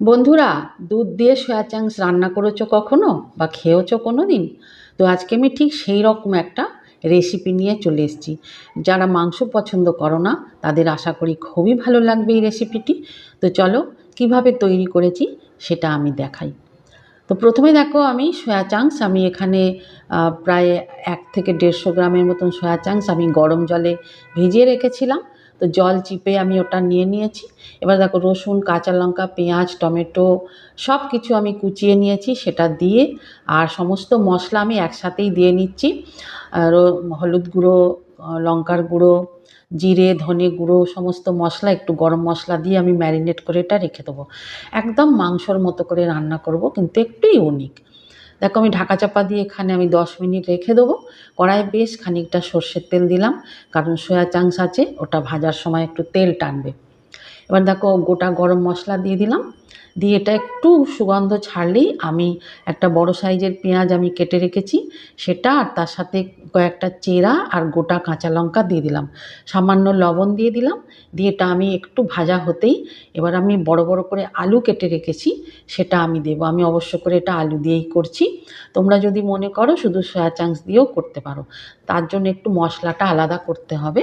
বন্ধুরা, দুধ দিয়ে সয়া চাংস রান্না করেছ কখনো বা খেয়েছো কোনো দিন তো আজকে আমি ঠিক সেই রকম একটা রেসিপি নিয়ে চলে এসেছি। যারা মাংস পছন্দ করো না, তাদের আশা করি খুবই ভালো লাগবে এই রেসিপিটি তো চলো, কীভাবে তৈরি করেছি সেটা আমি দেখাই। তো প্রথমে দেখো, আমি সয়া চাংস, আমি এখানে প্রায় এক থেকে দেড়শো গ্রামের মতন সয়া চাংস আমি গরম জলে ভিজিয়ে রেখেছিলাম। তো জল চিপে আমি ওটা নিয়ে নিয়েছি। এবার দেখো রসুন, কাঁচা লঙ্কা, পেঁয়াজ, টমেটো সব কিছু আমি কুচিয়ে নিয়েছি সেটা দিয়ে আর সমস্ত মশলা আমি একসাথেই দিয়ে নিচ্ছি। আর হলুদ গুঁড়ো লঙ্কার গুঁড়ো, জিরে, ধনে গুঁড়ো সমস্ত মশলা, একটু গরম মশলা দিয়ে আমি ম্যারিনেট করে এটা রেখে দেবো। একদম মাংসর মতো করে রান্না করব, কিন্তু একটু ইউনিক। দেখো আমি ঢাকা চাপা দিয়ে এখানে আমি দশ মিনিট রেখে দেবো। কড়াই বেশ খানিকটা সর্ষের তেল দিলাম, কারণ সয়া চাংস আছে, ওটা ভাজার সময় একটু তেল টানবে। এবার দেখো গোটা গরম মশলা দিয়ে দিলাম। দিয়ে এটা একটু সুগন্ধ ছাড়লেই আমি একটা বড় সাইজের পেঁয়াজ আমি কেটে রেখেছি, সেটা আর তার সাথে কয়েকটা চেরা আর গোটা কাঁচা লঙ্কা দিয়ে দিলাম। সামান্য লবণ দিয়ে দিলাম, দিয়ে এটা আমি একটু ভাজা হতেই এবার আমি বড় বড় করে আলু কেটে রেখেছি, সেটা আমি দেবো। আমি অবশ্য করে এটা আলু দিয়েই করছি। তোমরা যদি মনে করো শুধু সয়া চাংস দিয়েও করতে পারো, তার জন্য একটু মশলাটা আলাদা করতে হবে।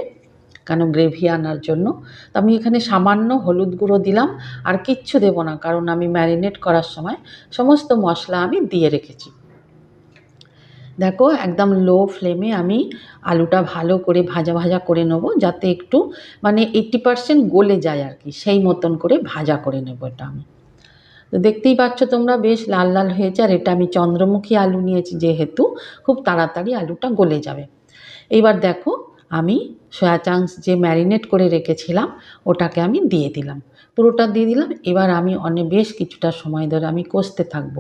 কেন গ্রেভি আনার জন্য? তো আমি এখানে সামান্য হলুদ গুঁড়ো দিলাম, আর কিচ্ছু দেবো না, কারণ আমি ম্যারিনেট করার সময় সমস্ত মশলা আমি দিয়ে রেখেছি। দেখো, একদম লো ফ্লেমে আমি আলুটা ভালো করে ভাজা ভাজা করে নেব, যাতে একটু মানে এইট্টি পারসেন্ট গলে যায় আর কি, সেই মতন করে ভাজা করে নেব এটা আমি। তো দেখতেই পাচ্ছ তোমরা, বেশ লাল লাল হয়েছে, আর এটা আমি চন্দ্রমুখী আলু নিয়েছি যেহেতু, খুব তাড়াতাড়ি আলুটা গলে যাবে। এইবার দেখো আমি সয়া চাংস যে ম্যারিনেট করে রেখেছিলাম, ওটাকে আমি দিয়ে দিলাম। পুরোটা দিয়ে দিলাম, এবার আমি অনেক বেশ কিছুটা সময় ধরে আমি কষতে থাকব।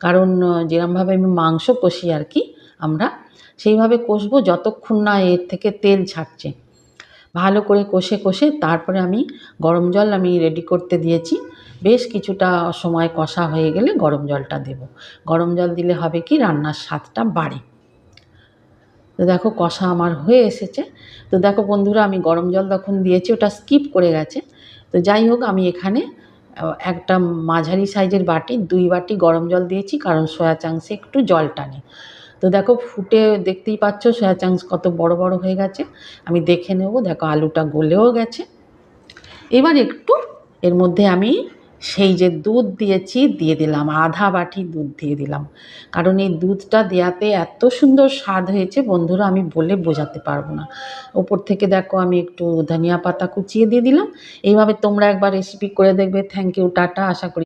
কারণ যেরমভাবে আমি মাংস কষি আর কি, আমরা সেইভাবে কষবো যতক্ষণ না এর থেকে তেল ছাড়ছে। ভালো করে কষে কষে তারপরে আমি গরম জল আমি রেডি করতে দিয়েছি। বেশ কিছুটা সময় কষা হয়ে গেলে গরম জলটা দেব। গরম জল দিলে হবে কি, রান্নার স্বাদটা বাড়ে। তো দেখো কষা আমার হয়ে এসেছে। তো দেখো বন্ধুরা, আমি গরম জল তখন দিয়েছি, ওটা স্কিপ করে গেছে। তো যাই হোক, আমি এখানে একটা মাঝারি সাইজের বাটি, দুই বাটি গরম জল দিয়েছি, কারণ সয়া চাংসে একটু জল টানে। তো দেখো ফুটে, দেখতেই পাচ্ছ সয়া চাংস কত বড় বড় হয়ে গেছে। আমি দেখে নেব, দেখো আলুটা গলেও গেছে। এবার একটু এর মধ্যে আমি সেই যে দুধ দিয়েছি, দিয়ে দিলাম। আধা বাটি দুধ দিয়ে দিলাম। কারণ এই দুধটা দেওয়াতে এত সুন্দর স্বাদ হয়েছে, বন্ধুরা, আমি বলে বোঝাতে পারব না। ওপর থেকে দেখো, আমি একটু ধনিয়া পাতা কুচিয়ে দিয়ে দিলাম। এইভাবে তোমরা একবার রেসিপি করে দেখবে। থ্যাংক ইউ টাটা, আশা করি